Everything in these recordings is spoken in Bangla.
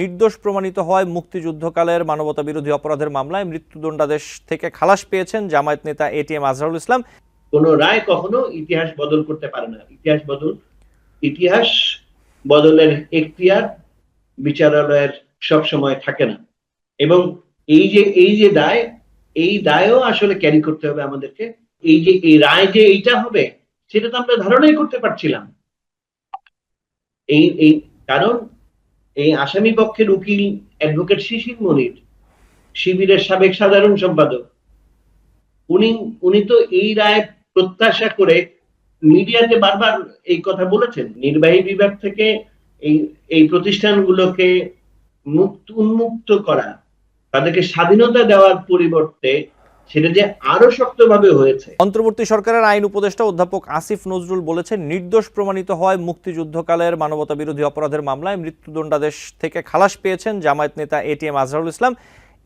নির্দোষ প্রমাণিত হয় মুক্তিযুদ্ধকালের মানবতা বিরোধী অপরাধের মামলায় মৃত্যুদণ্ডাদেশ থেকে খালাস পেয়েছেন জামায়াত নেতা এটিএম আজহারুল ইসলাম। কোন রায় কখনো ইতিহাস বদল করতে পারে না। ইতিহাস বদল, ইতিহাস বদলের এখতিয়ার বিচারালয়ের সব সময় থাকে না। এবং এই যে এই যে দায়, এই দায়ও আসলে ক্যারি করতে হবে আমাদেরকে। এই যে, এই রায় যে এইটা হবে, সেটা তো আমরা ধারণাই করতে পারছিলাম। এই এই, কারণ এই আসামি পক্ষের উকিল অ্যাডভোকেট শিশির মনির, শিবিরের সাবেক সাধারণ সম্পাদক। উনি উনি তো এই রায় প্রত্যাশা করে মিডিয়াতে বারবার এই কথা বলেছেন। নির্বাহী বিভাগ থেকে এই এই প্রতিষ্ঠানগুলোকে মুক্ত, উন্মুক্ত করা, তাদেরকে স্বাধীনতা দেওয়ার পরিবর্তে সেটা যে আরও শক্তভাবে হয়েছে। অন্তর্বর্তী সরকারের আইন উপদেষ্টা অধ্যাপক আসিফ নজরুল বলেছেন, নির্দোষ প্রমাণিত হয় মুক্তিযুদ্ধকালের মানবতা বিরোধী অপরাধের মামলায় মৃত্যুদণ্ডাদেশ থেকে খালাস পেয়েছেন জামায়াত নেতা এটিএম আজহারুল ইসলাম।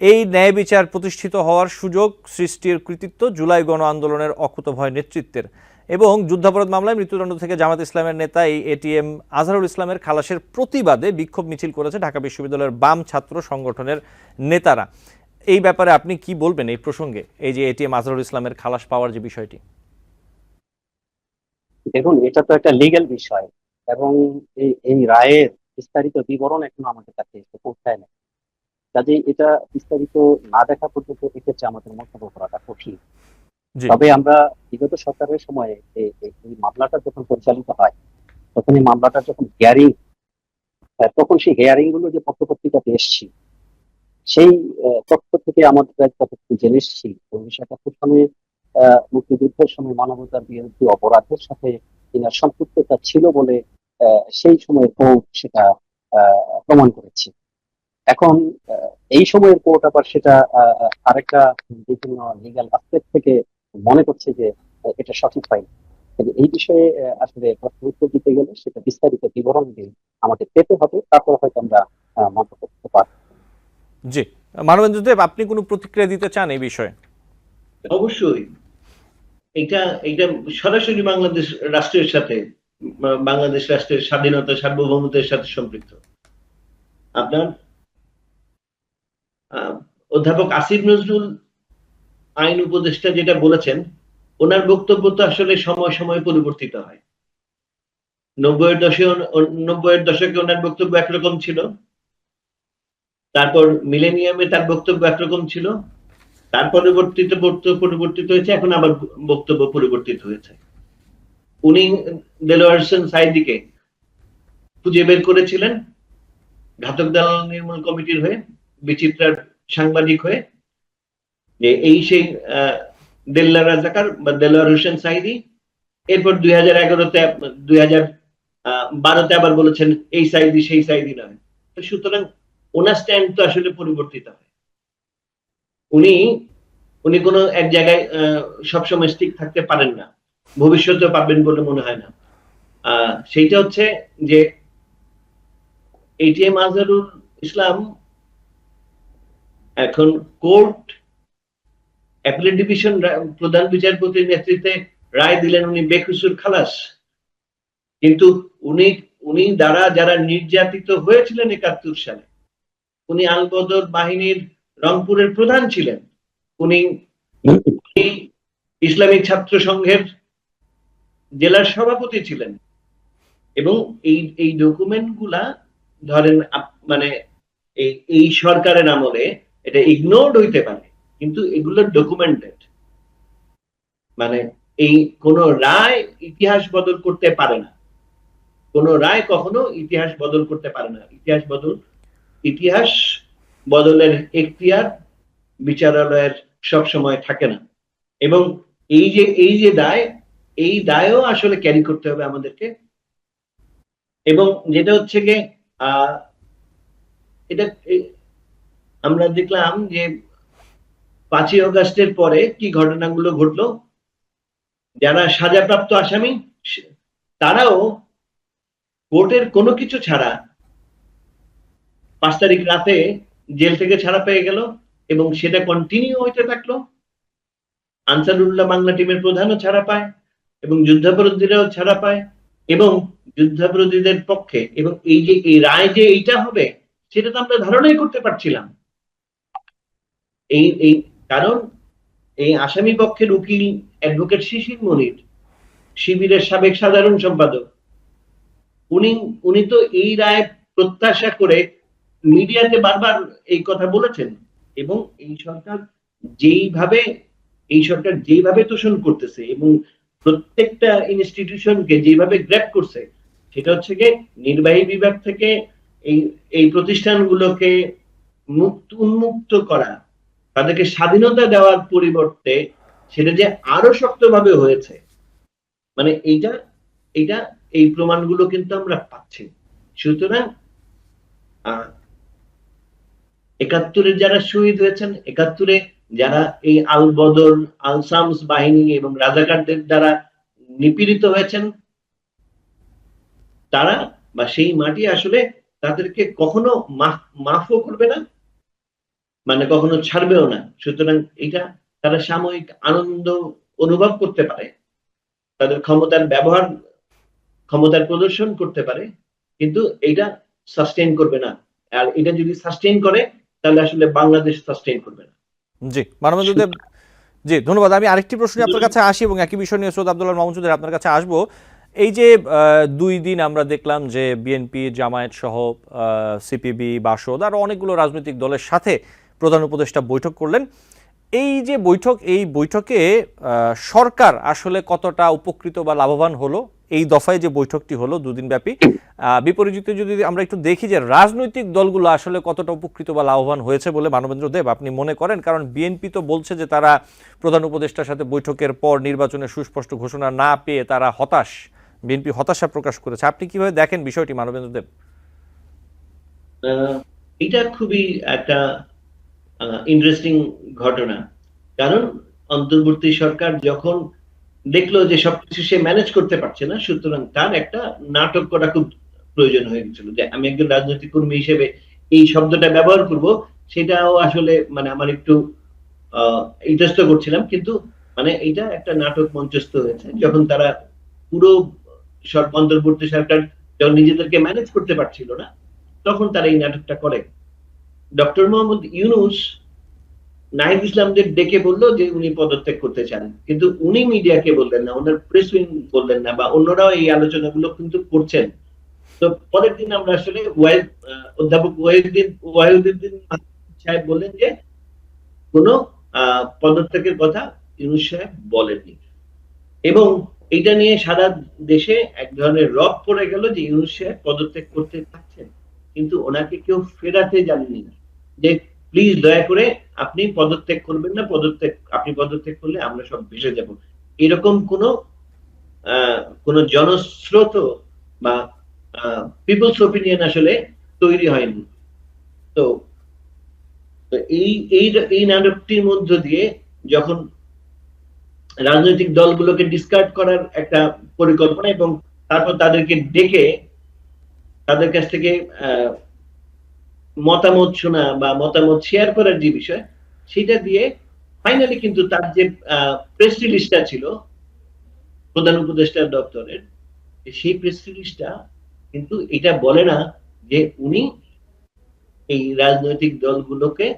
এই ন্যায় বিচার প্রতিষ্ঠিত হওয়ার সুযোগ সৃষ্টির কৃতিত্ব জুলাই গণ আন্দোলনের অকুতভয় নেতৃত্বের। এবং যুদ্ধাপরাধ মামলায় মৃত্যুদণ্ড থেকে জামাত ইসলামের নেতা এই এটিএম আজহারুল ইসলামের খালাসের প্রতিবাদে বিক্ষোভ মিছিল করেছে ঢাকা বিশ্ববিদ্যালয়ের বাম ছাত্র সংগঠনের নেতারা। এই ব্যাপারে আপনি কি বলবেন এই প্রসঙ্গে? এই যে এটিএম আজহারুল ইসলামের খালাস পাওয়ার যে বিষয়টি। দেখুন এটা তো একটা লিগ্যাল বিষয় এবং এই এই রায়ের বিস্তারিত বিবরণ এখনও আমাদের কাছে এসে পৌঁছায় না কাজে এটা বিস্তারিত না দেখা পর্যন্ত এক্ষেত্রে আমাদের মন্তব্য করাটা কঠিন। তবে আমরা বিগত সরকারের সময়ে এই মামলাটা যখন পরিচালিত হয় তখন এই মামলাটা যখন হিয়ারিং তখন সেই হিয়ারিংগুলো যে পত্রপত্রিকাতে এসছি সেই তথ্য থেকে আমাদের যতটুকু জেনে এসছি ওই বিষয়টা প্রথমে মুক্তিযুদ্ধের সময় মানবতার বিরুদ্ধে অপরাধের সাথে তিনার সম্পৃক্ততা ছিল বলে সেই সময়ের কোর্ট সেটা প্রমাণ করেছে। এখন এই সময়ের কোর্ট আবার সেটা আরেকটা বিভিন্ন লিগাল অ্যাসপেক্ট থেকে মনে করছে যে এটা সঠিক হয়নি। এই বিষয়ে আসলে প্রশ্ন উত্তর দিতে গেলে সেটা বিস্তারিত বিবরণ দিয়ে আমাদের পেতে হবে। তারপর হয়তো আমরা মন্তব্য জি। মানবেন্দ্র দেব, আপনি কোনো প্রতিক্রিয়া দিতে চান এই বিষয়ে? অবশ্যই। এটা এটা সরাসরি বাংলাদেশ রাষ্ট্রের সাথে বাংলাদেশ রাষ্ট্রের স্বাধীনতা, সার্বভৌমত্বের সাথে সম্পৃক্ত। আপনার অধ্যাপক আসিফ নজরুল আইন উপদেষ্টা যেটা বলেছেন, ওনার বক্তব্য তো আসলে সময় সময় পরিবর্তিত হয়। নব্বইয়ের দশকে নব্বইয়ের দশকে ওনার বক্তব্য একরকম ছিল। তারপর মিলেনিয়ামে তার বক্তব্য একরকম ছিল। তার পরবর্তীত বক্তব্য পরিবর্তিত হয়েছে, এখন আবার বক্তব্য পরিবর্তিত হয়েছে। উনি দেলোয়ার হোসেন সাইদিকে খুঁজে বের করেছিলেন, ঘাতক দালাল নির্মূল কমিটির হয়ে, বিচিত্রার সাংবাদিক হয়ে, যে এই সেই দেল্লা রাজাকার বা দেলোয়ার হোসেন সাইদি, এরপর দুই হাজার এগারোতে, দুই হাজার বারোতে আবার বলেছেন, এই সাইদি সেই সাইদি নয়। সুতরাং ওনার স্ট্যান্ড তো আসলে পরিবর্তিত হয়। উনি উনি কোনো এক জায়গায় সবসময় স্টিক থাকতে পারেন না। ভবিষ্যতে পাবেন বলে মনে হয় না। সেইটা হচ্ছে যে এটিএম আজহারুল ইসলাম এখন কোর্ট অ্যাপিলেট ডিভিশন প্রধান বিচারপতির নেতৃত্বে রায় দিলেন উনি বেকসুর খালাস। কিন্তু উনি উনি দ্বারা যারা নির্যাতিত হয়েছিলেন একাত্তর সালে উনি আলবদর বাহিনীর রংপুরের প্রধান ছিলেন। উনি ইসলামিক ছাত্র সংঘের জেলার সভাপতি ছিলেন। এবং এই এই ডকুমেন্টগুলা ধরেন মানে এই এই সরকারের আমলে এটা ইগনোরড হইতে পারে, কিন্তু এগুলো ডকুমেন্টেড মানে এই কোন রায় ইতিহাস বদল করতে পারে না। কোন রায় কখনো ইতিহাস বদল করতে পারে না। ইতিহাস বদল ইতিহাস বদলের এখতিয়ার বিচারালয়ের সব সময় থাকে না। এবং এই যে এই যে দায়, এই দায়ও আসলে ক্যারি করতে হবে আমাদেরকে। এবং যেটা হচ্ছে আহ এটা আমরা দেখলাম যে পাঁচই অগাস্টের পরে কি ঘটনাগুলো ঘটলো? যারা সাজাপ্রাপ্ত আসামি তারাও কোর্টের কোনো কিছু ছাড়া পাঁচ তারিখ রাতে জেল থেকে ছাড়া পেয়ে গেল এবং সেটা কন্টিনিউ হইতে থাকল। আনসারুল্লাহ বাংলা টিমের প্রধানও ছাড়া পায় এবং যুদ্ধাপরাধীরাও ছাড়া পায় এবং যুদ্ধাপরাধীদের পক্ষে এবং এই যে, এই রায় যে এইটা হবে, সেটা তো আমরা ধারণাই করতে পারছিলাম। এই এই কারণ এই আসামি পক্ষের উকিল অ্যাডভোকেট শিশির মনির, শিবিরের সাবেক সাধারণ সম্পাদক। উনি উনি তো এই রায় প্রত্যাশা করে মিডিয়াতে বারবার এই কথা বলেছেন এবং এই সরকার যেইভাবে, এই সরকার যেইভাবে তোষণ করতেছে এবং প্রত্যেকটা ইনস্টিটিউশনকে যেভাবে গ্র্যাপ করছে, সেটা হচ্ছে গিয়ে নির্বাহী বিভাগ থেকে এই এই প্রতিষ্ঠানগুলোকে মুক্ত, উন্মুক্ত করা, তাদেরকে স্বাধীনতা দেওয়ার পরিবর্তে সেটা যে আরও শক্তভাবে হয়েছে মানে এইটা এইটা, এই প্রমাণগুলো কিন্তু আমরা পাচ্ছি। সুতরাং একাত্তরে যারা শহীদ হয়েছেন, একাত্তরে যারা এই আল বদর, আল সামস বাহিনী এবং রাজাকারদের দ্বারা নিপীড়িত হয়েছেন, তারা বা সেই মাটি আসলে তাদেরকে কখনো মাফও করবে না মানে কখনো ছাড়বেও না। সুতরাং এটা তারা সাময়িক আনন্দ অনুভব করতে পারে, তাদের ক্ষমতার ব্যবহার, ক্ষমতার প্রদর্শন করতে পারে, কিন্তু এটা সাস্টেইন করবে না। আর এটা যদি সাস্টেইন করে তাহলে আসলে বাংলাদেশ সাস্টেইন করবে না। জি মানবেন্দ্র দেব জি ধন্যবাদ। আমি আরেকটি প্রশ্ন আপনার কাছে আসি এবং একই বিষয় নিয়ে সৈয়দ আব্দুল্লাহ মাহমুদুদের আপনার কাছে আসব। এই যে আহ, দুই দিন আমরা দেখলাম যে বিএনপি জামায়াত সহ সিপিবি বাসদ আর অনেকগুলো রাজনৈতিক দলের সাথে প্রধান উপদেষ্টা বৈঠক করলেন। এই যে বৈঠক, এই বৈঠকে সরকার আসলে কতটা উপকৃত বা লাভবান হলো? এই দফায় যে বৈঠকটি হলো দুদিন ব্যাপী বিপরীতে যদি আমরা একটু দেখি যে রাজনৈতিক দলগুলো আসলে কতটা উপকৃত বা লাভবান হয়েছে বলে মানবেন্দ্র দেব আপনি মনে করেন? কারণ বিএনপি তো বলছে যে তারা প্রধান উপদেষ্টার সাথে বৈঠকের পর নির্বাচনের সুস্পষ্ট ঘোষণা না পেয়ে তারা হতাশ। বিএনপি হতাশা প্রকাশ করেছে। আপনি কীভাবে দেখেন বিষয়টি, মানবেন্দ্র দেব? এটা খুবই একটা ইন্টারেস্টিং ঘটনা। কারণ অন্তর্বর্তী সরকার যখন দেখল যে সবকিছু সে ম্যানেজ করতে পারছে না, সুতরাং তার একটা নাটক করা খুব প্রয়োজন হয়ে গেছিল যে আমি একজন রাজনৈতিক কর্মী হিসেবে এই শব্দটা ব্যবহার করব, সেটাও আসলে মানে আমার একটু ইন্টারেস্ট করছিলাম। কিন্তু মানে এটা একটা নাটক মঞ্চস্থ হয়েছে, যখন তারা পুরো অন্তর্বর্তী সরকার যখন নিজেদেরকে ম্যানেজ করতে পারছিল না, তখন তারা এই নাটকটা করে। ডক্টর মোহাম্মদ ইউনুস নাহিদ ইসলামদের ডেকে বলল যে উনি পদত্যাগ করতে চান। কিন্তু উনি মিডিয়াকে বললেন না, ওনার প্রেস উইং বললেন না বা অন্যরাও এই আলোচনাগুলো কিন্তু করছেন। তো পরের দিন আমরা আসলে অধ্যাপক ওয়াহিদুদ্দিন ওয়াহিদুদ্দিন সাহেব বললেন যে কোনো পদত্যাগের কথা ইউনুস সাহেব বলেননি। এবং এটা নিয়ে সারা দেশে এক ধরনের রব পড়ে গেল যে ইউনুস সাহেব পদত্যাগ করতে চাচ্ছেন, কিন্তু ওনাকে কেউ ফেরাতে জানেনি না। যে প্লিজ দয়া করে আপনি পদত্যাগ করবেন না, পদত্যাগ, আপনি পদত্যাগ করলে আমরা সব ভেসে যাব। এরকম কোনো কোনো জনস্রোত বা পিপলস ওপিনিয়ন আসলে তৈরি হয়নি। তো এই এই এই নাটকটির মধ্য দিয়ে যখন রাজনৈতিক দলগুলোকে ডিসকার্ড করার একটা পরিকল্পনা এবং তারপর তাদেরকে ডেকে তাদের কাছ থেকে মতামত শোনা বা মতামত শেয়ার করার যে বিষয়, সেটা দিয়ে ফাইনালি কিন্তু তার যে প্রেস রিলিজটা ছিল, প্রধান উপদেষ্টার দপ্তরের, সেই প্রেস রিলিজটা কিন্তু এটা বলে না যে উনি এই রাজনৈতিক দলগুলোকে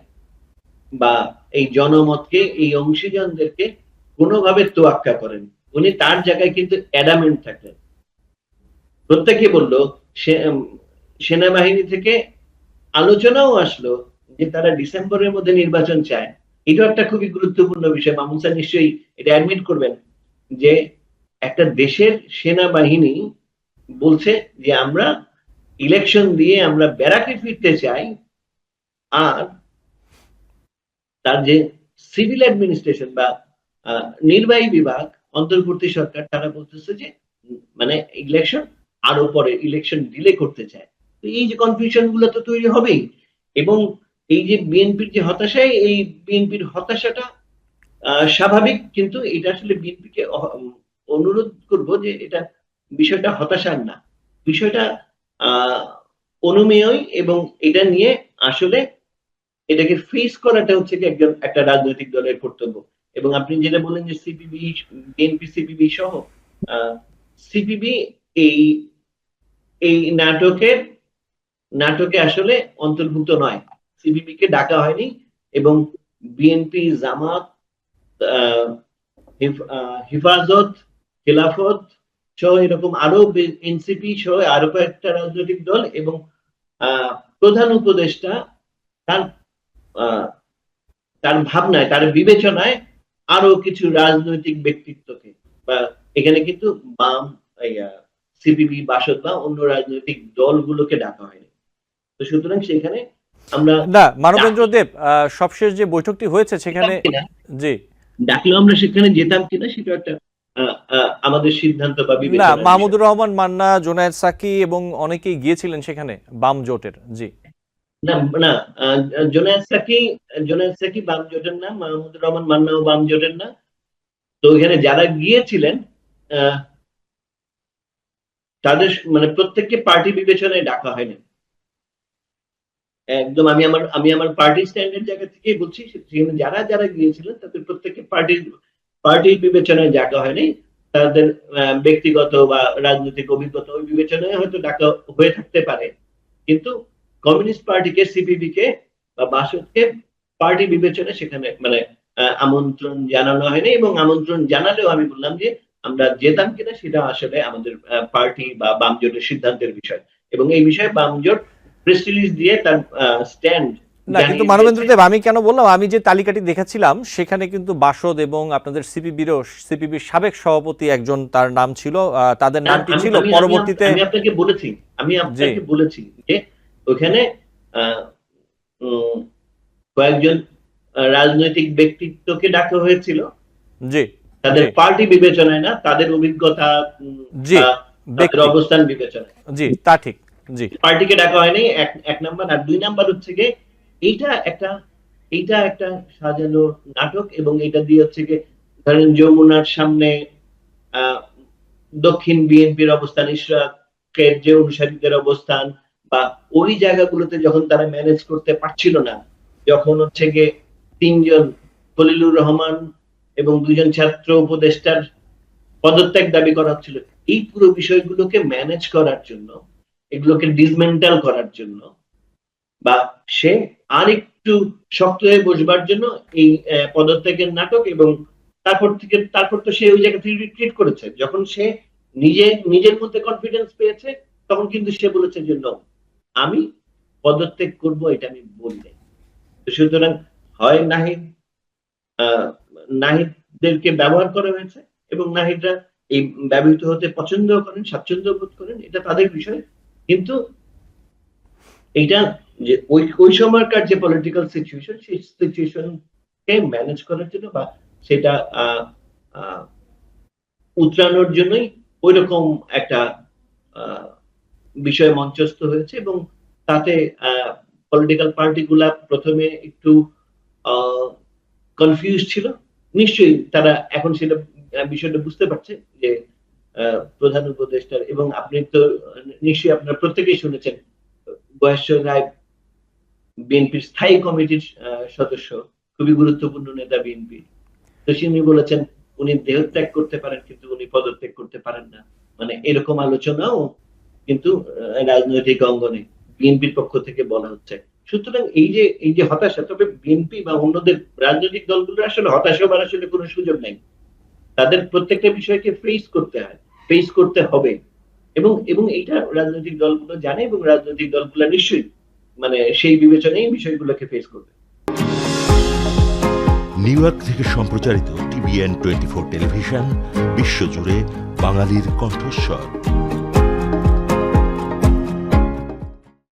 বা এই জনমতকে, এই অংশীজনদেরকে কোনোভাবে তোয়াক্কা করেন। উনি তার জায়গায় কিন্তু অ্যাডামেন্ট থাকলেন প্রত্যেকে বলল সেনাবাহিনী থেকে আলোচনাও আসলো যে তারা ডিসেম্বরের মধ্যে নির্বাচন চায়। এটাও একটা খুবই গুরুত্বপূর্ণ বিষয়। মামুন স্যার নিশ্চয়ই এটা অ্যাডমিট করবেন যে একটা দেশের সেনাবাহিনী বলছে যে আমরা ইলেকশন দিয়ে আমরা ব্যারাকে ফিরতে চাই আর তার যে সিভিল অ্যাডমিনিস্ট্রেশন বা নির্বাহী বিভাগ, অন্তর্বর্তী সরকার, তারা বলতেছে যে মানে ইলেকশন আরও পরে ইলেকশন ডিলে করতে চায়। এই যে কনফিউশনগুলো তো তৈরি হবেই। এবং এই যে বিএনপির যে হতাশায়, এই বিএনপির হতাশাটা স্বাভাবিক, কিন্তু এটা আসলে বিএনপিকে অনুরোধ করব যে এটা বিষয়টা হতাশার না। বিষয়টা, আহ, অনুমেয়ই এবং এটা নিয়ে আসলে এটাকে ফেস করাটা হচ্ছে একজন, একটা রাজনৈতিক দলের কর্তব্য। এবং আপনি যেটা বললেন যে সিপিবি বিএনপি সিপিবি সহ সিপিবি এই এই নাটকের নাটকে আসলে অন্তর্ভুক্ত নয়। সিপিবি কে ডাকা হয়নি এবং বিএনপি জামাত হিফাজত, খেলাফত সহ এরকম আরও এনসিপি সহ আরও কয়েকটা রাজনৈতিক দল এবং প্রধান উপদেষ্টা তার তার ভাবনায়, তার বিবেচনায় আরও কিছু রাজনৈতিক ব্যক্তিত্বকে বা এখানে কিন্তু বাম সিপিবি বাসদ বা অন্য রাজনৈতিক দলগুলোকে ডাকা হয়নি। তো সুতরাং সেখানে আমরা না মানবেন্দ্র দেব সবশেষ যে বৈঠকটি হয়েছে সেখানে জি। ডাকলেও আমরা সেখানে যেতাম কিনা সেটা একটা আমাদের সিদ্ধান্ত বা না মাহমুদুর রহমান মান্না জোনায়েদ সাকি এবং অনেকেই গিয়েছিলেন সেখানে বাম জোটের জি। না না জোনায়েদ সাকি জোনায়েদ সাকি বাম জোটের না মাহমুদুর রহমান মান্নাও বাম জোটের না। তো এখানে যারা গিয়েছিলেন আহ, তাদের মানে প্রত্যেককে পার্টি বিবেচনায় ডাকা হয়নি। একদম আমি আমার আমি আমার পার্টি স্ট্যান্ডের জায়গা থেকেই বলছি, সেখানে যারা যারা গিয়েছিলেন, তাদের প্রত্যেককে পার্টির পার্টির বিবেচনায় ডাকা হয়নি। তাদের ব্যক্তিগত বা রাজনৈতিক অভিজ্ঞতা ওই বিবেচনায় হয়তো ডাকা হয়ে থাকতে পারে। কিন্তু কমিউনিস্ট পার্টিকে সিপিবি কে বা বাসদকে পার্টি বিবেচনায় সেখানে মানে আমন্ত্রণ জানানো হয়নি এবং আমন্ত্রণ জানালেও আমি বললাম যে আমরা যেতাম কিনা সেটা আসলে আমাদের পার্টি বা বামজোটের সিদ্ধান্তের বিষয়। এবং এই বিষয়ে বাম জোট প্রেস রিলিজ দিয়ে তার স্ট্যান্ড না কিন্তু মানবেন্দ্র দেব আমি কেন বললাম আমি যে তালিকাটি দেখাচ্ছিলাম সেখানে কিন্তু বাসদ এবং আপনাদের সিপিবিরও সিপিবির সাবেক সভাপতি একজন তার নাম ছিল তাদের নামটি ছিল পরবর্তীতে আমি আপনাকে বলেছি আমি আপনাকে বলেছি যে ওখানে কয়েকজন রাজনৈতিক ব্যক্তিত্বকে ডাকা হয়েছিল। জি তাদের পার্টি বিবেচনায় না তাদের অভিজ্ঞতা জি, অবস্থান বিবেচনায়। জি তা ঠিক। পার্টিকে ডাকা হয়নি, এক নাম্বার। আর দুই নাম্বার হচ্ছে গিয়ে এইটা একটা এইটা একটা সাজানো নাটক এবং এটা দিয়ে হচ্ছে গিয়ে ধরেন যমুনার সামনে দক্ষিণ বিএনপির অবস্থান, ইশরাকের যে অনুসারীদের অবস্থান বা ওই জায়গাগুলোতে যখন তারা ম্যানেজ করতে পারছিল না, যখন হচ্ছে গিয়ে তিনজন খলিলুর রহমান এবং দুজন ছাত্র উপদেষ্টার পদত্যাগ দাবি করা হচ্ছিল, এই পুরো বিষয়গুলোকে ম্যানেজ করার জন্য এগুলোকে ডিসমেন্টাল করার জন্য বা সে আরেকটু শক্ত হয়ে বসবার জন্য এই পদত্যাগের নাটক এবং তারপর থেকে তারপর তো সে ওই জায়গা থেকে রিট্রিট করেছে। যখন সে নিজে নিজের মধ্যে কনফিডেন্স পেয়েছে তখন কিন্তু সে বলেছে যে no, আমি পদত্যাগ করব এটা আমি বলি নাই তো সুতরাং হয় নাহিদ নাহিদদেরকে ব্যবহার করা হয়েছে এবং নাহিদরা এই ব্যবহৃত হতে পছন্দ করেন স্বাচ্ছন্দ্য বোধ করেন এটা তাদের বিষয়। কিন্তু এটা যে ওই ওই সময়কার যে পলিটিক্যাল সিচুয়েশন সেই সিচুয়েশনকে ম্যানেজ করার জন্য বা সেটা উতরানোর জন্যই ওই রকম একটা বিষয় মঞ্চস্থ হয়েছে এবং তাতে পলিটিক্যাল পার্টিগুলা প্রথমে একটু কনফিউজ ছিল। নিশ্চয়ই তারা এখন সেটা, বিষয়টা বুঝতে পারছে যে প্রধান উপদেষ্টার, এবং আপনি তো নিশ্চয়ই আপনার প্রত্যেকেই শুনেছেন বয়েশ্বর রায় বিএনপির স্থায়ী কমিটির সদস্য, খুবই গুরুত্বপূর্ণ নেতা বিএনপি। তো তিনি বলেছেন, উনি দেহত্যাগ করতে পারেন, কিন্তু উনি পদত্যাগ করতে পারেন না। মানে এরকম আলোচনাও কিন্তু রাজনৈতিক অঙ্গনে বিএনপির পক্ষ থেকে বলা হচ্ছে। সুতরাং এই যে এই যে হতাশা, তবে বিএনপি বা অন্যদের রাজনৈতিক দলগুলো আসলে হতাশা হবার আসলে কোনো সুযোগ নেই। তাদের প্রত্যেকটা বিষয়কে ফেস করতে হয়। ফেস করতে হবে। এবং এবং এইটা রাজনৈতিক দলগুলো জানে এবং রাজনৈতিক দলগুলো নিশ্চয়ই মানে সেই বিবেচনায় বিষয়গুলোকে ফেস করবে। নিউ ইয়র্ক থেকে সম্প্রচারিত টিভিএন টোয়েন্টি ফোর টেলিভিশন, বিশ্বজুড়ে বাঙালির কণ্ঠস্বর।